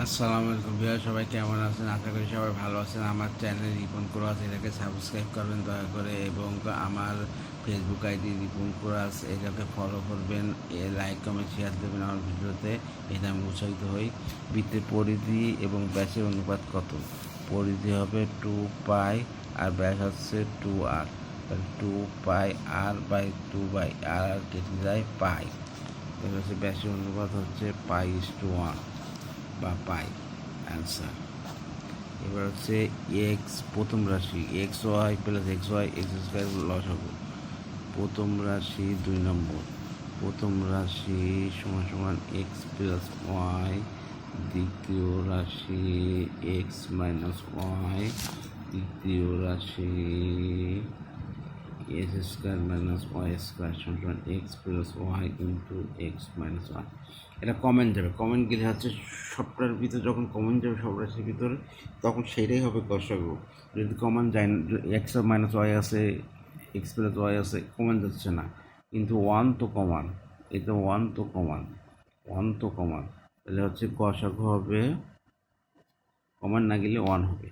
আসসালামু আলাইকুম ভিউয়ার সবাই কেমন আছেন? আশা করি সবাই ভালো আছেন। আমার চ্যানেল রিপন কোরাস, এটাকে সাবস্ক্রাইব করবেন দয়া করে, এবং আমার ফেসবুক আইডি রিপন কোরাস, এটাকে ফলো করবেন, এ লাইক কমেন্ট শেয়ার দেবেন আমার ভিডিওতে এটা আমি উৎসাহিত হই। বৃত্তের পরিধি এবং ব্যাসের অনুপাত কত? পরিধি হবে টু পাই আর ব্যাস হচ্ছে two r two pi r by two by r কেটে যায় পাই এবার হচ্ছে ব্যাসের অনুপাত হচ্ছে পাই ইস টু ওয়ান বা পাই অ্যান্সার। এবার হচ্ছে এক্স, প্রথম রাশি, x y plus x y, x square loss হবে। প্রথম রাশি দুই নম্বর। প্রথম রাশি সমান সমান এক্স প্লাস ওয়াই, দ্বিতীয় রাশি এক্স মাইনাস ওয়াই, তৃতীয় রাশি x square minus y square সমান x plus y into x minus y. এটা কমেন্ট যাবে। কমেন্ট গেলে হচ্ছে সবটার ভিতরে যখন কমেন্ট যাবে সব রাশির ভিতরে, তখন সেটাই হবে কষাগো যদি কমন যায় না এক্স মাইনাস ওয়াই আছে এক্স প্লাস ওয়াই আছে কমন যাচ্ছে না। কিন্তু ওয়ান তো কমান। এটা ওয়ান তো কমান। ওয়ান তো কমান। তাহলে হচ্ছে কষাগো হবে, কমান না গেলে ওয়ান হবে।